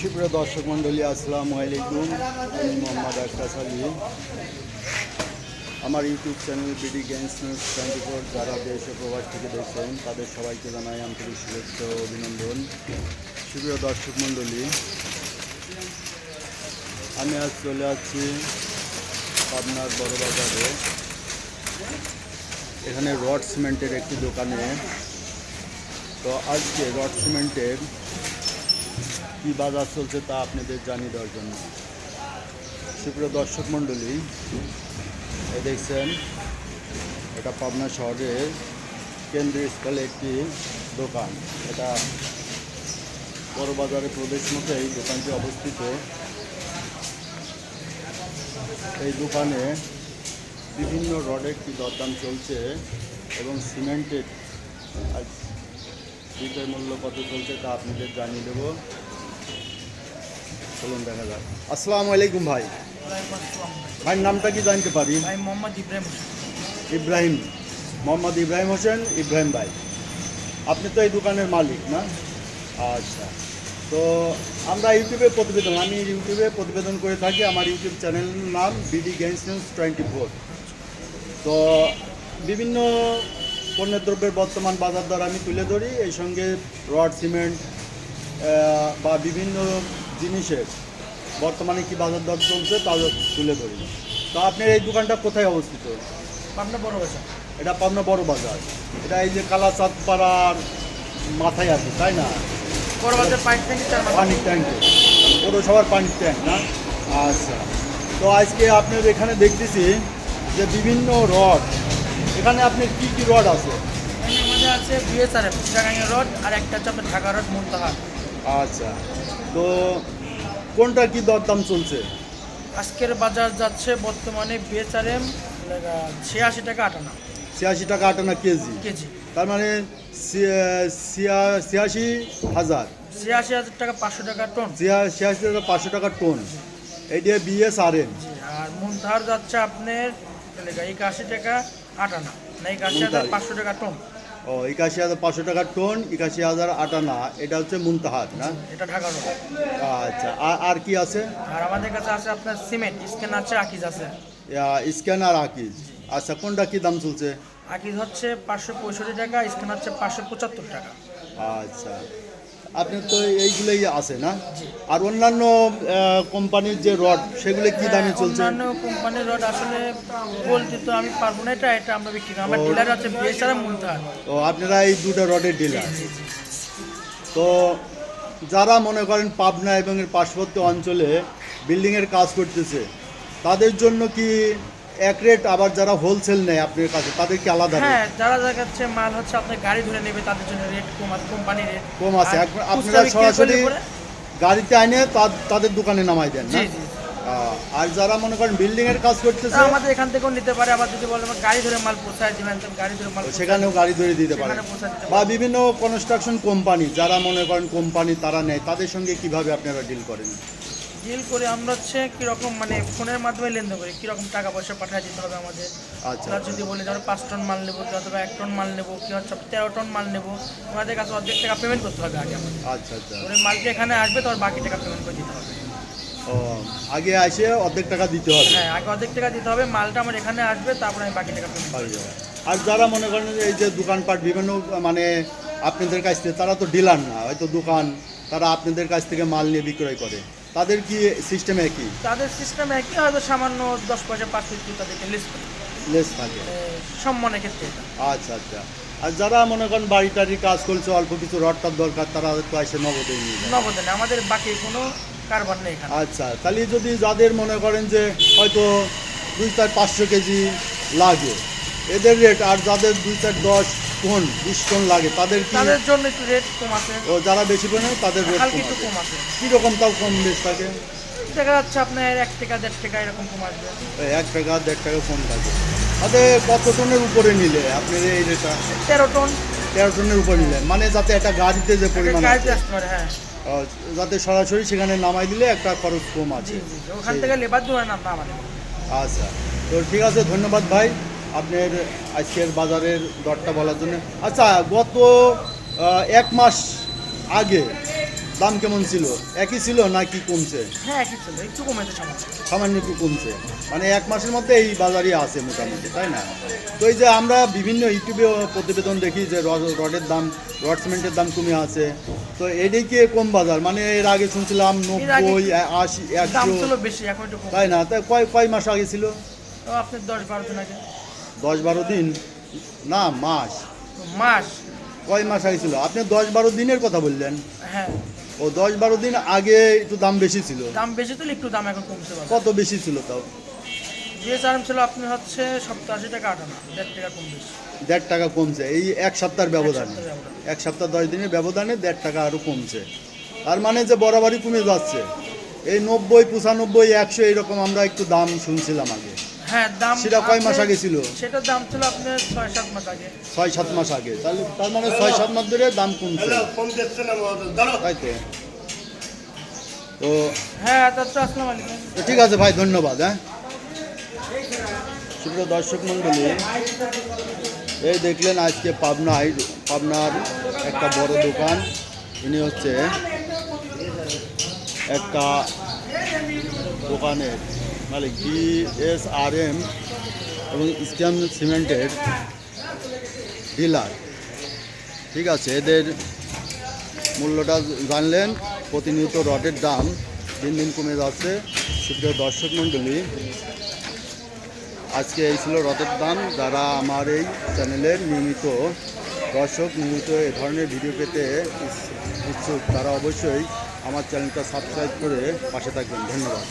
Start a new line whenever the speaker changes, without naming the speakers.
সুপ্রিয় দর্শক মণ্ডলী, আসসালামু আলাইকুম। আমি মোহাম্মদ আকাশ আলী। আমার YouTube channel BD games news twenty four, যারা দেশ ও প্রবাস থেকে দেখছেন, তাদের সবাইকে জানাই আন্তরিক শুভেচ্ছা ও অভিনন্দন। সুপ্রিয় দর্শক মণ্ডলী, আমি আজ চলে আসছি পাবনার বড় বাজারে। এখানে রড সিমেন্টের একটি দোকানে। তো আজকে রড সিমেন্টের কী বাজার চলছে তা আপনাদের জানিয়ে দেওয়ার জন্য। সুপ্রিয় দর্শক মণ্ডলী, এ দেখছেন, এটা পাবনা শহরের কেন্দ্রীয় স্থলে একটি দোকান। এটা বড় বাজারে প্রবেশ মতো এই দোকানটি অবস্থিত। এই দোকানে বিভিন্ন রডের কি দরদাম চলছে এবং সিমেন্টের বিক্রয় মূল্য কত চলছে তা আপনাদের জানিয়ে দেবো। চলুন দেখা যাক। আসসালামু আলাইকুম ভাই। ভাইয়ের নামটা কি জানতে পারি?
ভাই মোহাম্মদ ইব্রাহিম
ইব্রাহিম। মোহাম্মদ ইব্রাহিম হোসেন ইব্রাহিম ভাই। আপনি তো এই দোকানের মালিক না? আচ্ছা। তো আমরা ইউটিউবে প্রতিবেদন আমি ইউটিউবে প্রতিবেদন করে থাকি। আমার ইউটিউব চ্যানেলের নাম BD games news twenty four. তো বিভিন্ন পণ্যের দ্রব্যের বর্তমান বাজার দর আমি তুলে ধরি। এই সঙ্গে রড সিমেন্ট বা বিভিন্ন জিনিসের। বর্তমানে কি বাজার দর চলছে তা তুলে ধরি। তো আপনার এই দোকানটা কোথায় অবস্থিত?
পাবনা বড় বাজার।
এটা পাবনা বড় বাজার। এটা এই যে কালাচাঁদ পাড়ার মাথায় আছে তাই না?
বড় বাজার
পানির ট্যাঙ্কে পৌরসভার পানির ট্যাঙ্ক না? আচ্ছা। তো আজকে আপনার এখানে দেখতেছি যে বিভিন্ন রড। এখানে আপনার কি কি রড আছে?
আছে বিএসআরএফ চিটাগাঙ্গের রড আর একটা হচ্ছে আপনার ঢাকা রড মুলতাহার
আচ্ছা। তো কোনটা কি দরদাম চলছে?
আজকের বাজার যাচ্ছে বর্তমানে বিএসআরএম ছিয়াশি টাকা আটানা।
ছিয়াশি টাকা আটানা কেজি।
কেজি।
তার মানে ছিয়া- ছিয়া- ছিয়াশি হাজার।
ছিয়াশি হাজার টাকা পাঁচশো টাকা টন।
ছিয়া- ছিয়াশি হাজার পাঁচশো টাকা টন। এইটা বিএস আর এন
আর মুলতাহার যাচ্ছে আপনার একাশি টাকা আটানা না একাশি হাজার পাঁচশো টাকা টন।
ও একাশি হাজার পাঁচশো টাকার টোন একাশি হাজার আটানা এটা হচ্ছে মুনতাহার না?
এটা ঢাকা রড
আচ্ছা আর- আর কি আছে?
আর আমাদের কাছে আছে আপনার সিমেন্ট স্ক্যান আছে আকিজ আছে।
স্ক্যান আর আকিজ। আচ্ছা কোনটা কি দাম চলছে?
আকিজ হচ্ছে পাঁচশো পঁয়ষট্টি টাকা স্ক্যান হচ্ছে পাঁচশো পঁচাত্তর টাকা।
আচ্ছা। আপনি তো এইগুলোই আছে না? আর অন্যান্য কোম্পানির যে রড সেগুলো কি দামে
হ্যাঁ,
চলছে?
অন্যান্য কোম্পানির রড আসলে বলতে তো আমি পারব না এটা এটা আমরা বিক্রি করি। আমার ডিলার আছে বিএসআর মুলতাহার
তো আপনারা এই দুটো রডের ডিলার? তো যারা মনে করেন পাবনা এবং এর পার্শ্ববর্তী অঞ্চলে বিল্ডিংয়ের কাজ করতেছে তাদের জন্য কি এক রেট আবার যারা হোলসেল নেয় আপনার কাছে তাদের কি আলাদা
হ্যাঁ যারা দেখাচ্ছে মাল হচ্ছে আপনার গাড়ি ধরে নেবে তাদের জন্য রেট কম আছে কোম্পানির রেট
কম আছে। আপনারা সরাসরি গাড়িতে আইনে তা- তাদের দোকানে নামাই দেন না? আর যারা মনে করেন বিল্ডিং এর কাজ করতেছে
আমাদের এখান থেকেও নিতে পারে। আবার যদি বলেন গাড়ি ধরে মাল পোষায় গাড়ি ধরে মাল
সেখানেও গাড়ি ধরে দিতে পারে। বা বিভিন্ন কনস্ট্রাকশন কোম্পানি যারা মনে করেন কোম্পানি তারা নেয় তাদের সঙ্গে কীভাবে আপনারা ডিল করেন?
ডিল করে আমরা হচ্ছে কীরকম মানে ফোনের মাধ্যমে লেনদেন করি কীরকম টাকা পয়সা পাঠিয়ে দিতে হবে আমাদের।
আচ্ছা
আমরা যদি বলি আমরা পাঁচ টন মাল নেব কি অথবা এক টন মাল নেব কি হচ্ছে তেরো টন মাল নেব আমাদের কাছে অর্ধেক টাকা পেমেন্ট করতে হবে আগে আমাদের।
আচ্ছা আচ্ছা।
ওই মালটা এখানে আসবে তোর বাকি টাকা পেমেন্ট করে দিতে হবে।
ও আগে এসে অর্ধেক টাকা দিতে হবে।
হ্যাঁ আগে অর্ধেক টাকা দিতে হবে মালটা আমার এখানে আসবে তারপরে আমি বাকি টাকা পেমেন্ট
যাওয়া। আর যারা মনে করেন যে এই যে দোকানপাট বিভিন্ন মানে আপনাদের কাছ থেকে তারা তো ডিলার না হয়তো দোকান তারা আপনাদের কাছ থেকে মাল নিয়ে বিক্রয় করে। তাদের কি সিস্টেম একই?
তাদের সিস্টেম একই হয়তো সামান্য দশ পয়সা পাঁচ ফিফটি তাদেরকে লেস করে
লেস থাকে।
মানে সম্মানের ক্ষেত্রে।
আচ্ছা আচ্ছা। আর যারা মনে করেন বাড়ি টাড়ি কাজ করছে অল্প কিছু রডটার দরকার তারা তো এসে নগদে নিয়ে
নগদে না আমাদের বাকি কোনো কারবার নেই এখানে।
আচ্ছা তাহলে যদি যাদের মনে করেন যে হয়তো দুই চার পাঁচশো কেজি লাগে এদের রেট আর যাদের দুই চার দশ টন বিশ টন লাগে? তাদের
তাদের জন্য একটু রেট কম আছে।
ও যারা বেশি পরিমাণে তাদের রেট
হালকা
কম
একটু
আছে।
কম আছে।
কীরকম তাও কম বেশ থাকে?
দেখা যাচ্ছে আপনার এক টাকা দেড় টাকা এরকম কম আসবে।
এক টাকা দেড় টাকা কম থাকে। তাতে কত টনের উপরে নিলে? আপনার এই রেটটা
তেরো টন
তেরো টনের উপরে নিলেন মানে যাতে একটা গাড়িতে যে পরিমাণ
কাজে আসতে পারে হ্যাঁ।
যাতে সরাসরি সেখানে নামাই দিলে একটা খরচ কম আছে।
ওখান থেকে লেবার দেওয়ার নাম না আমাদের।
আচ্ছা। তো ঠিক আছে ধন্যবাদ ভাই। আপনার আজকের বাজারের দরটা বলার জন্য। আচ্ছা গত এক মাস আগে দাম কেমন ছিল? একই ছিল না কি কমছে?
হ্যাঁ একই ছিল। একটু কমেছে সামান্য।
সামান্য একটু কমছে। মানে এক মাসের মধ্যে এই বাজারই আছে মোটামুটি তাই না? তো এই যে আমরা বিভিন্ন ইউটিউবে প্রতিবেদন দেখি যে রড- রডের দাম রড সিমেন্টের দাম কমে আছে। তো এটাই কি কম বাজার? মানে এর আগে শুনছিলাম নব্বই আশি একশো।
বেশি এখন
তাই না? তাই কয় কয় মাস আগে ছিল?
আপনার দশ বারো দিন আগে।
দশ বারো দিন? না মাস।
মাস।
কয় মাস আগে ছিল? আপনি দশ বারো দিনের কথা বললেন।
হ্যাঁ।
ও দশ বারো দিন আগে একটু দাম বেশি ছিল।
দাম বেশি তো একটু দাম এখন কমছে
কত বেশি ছিল তাও?
ছিল আপনি হচ্ছে সপ্তাহ আশি টাকা আটানা দেড় টাকা কম বেশি।
দেড় টাকা কমছে। এই এক সপ্তাহের ব্যবধানে।
সপ্তাহের ব্যবধানে।
এক সপ্তাহ দশ দিনের ব্যবধানে দেড় টাকা আরও কমছে। তার মানে যে বরাবরই কমে যাচ্ছে। এই নব্বই পঁচানব্বই একশো এইরকম আমরা একটু দাম শুনছিলাম আগে।
হ্যাঁ দাম
সেটা কয় মাস আগে ছিল?
সেটার দাম ছিল আপনার ছয় সাত মাস আগে।
ছয় সাত মাস আগে। তাহলে তার মানে ছয় সাত মাস ধরে দাম কমছে। তাই তো। তো
হ্যাঁ আসসালাম আলাইকুম।
ঠিক আছে ভাই ধন্যবাদ হ্যাঁ। সুপ্রিয় দর্শক মণ্ডলী এই দেখলেন আজকে পাবনায় পাবনার একটা বড় দোকান। ইনি হচ্ছে একটা দোকানের মালিক বি এস আর এম এবং স্ক্যাম সিমেন্টের ডিলার। ঠিক আছে, এদের মূল্যটা জানলেন, প্রতিনিয়ত রডের দাম দিন দিন কমে যাচ্ছে। সুপ্রিয় দর্শক মণ্ডলী, আজকে এই ছিল রথের দাম। যারা আমার এই চ্যানেলের নিয়মিত দর্শক, নিয়মিত এ ধরনের ভিডিও পেতে ইচ্ছুক, তারা অবশ্যই আমার চ্যানেলটা সাবস্ক্রাইব করে পাশে থাকবেন। ধন্যবাদ।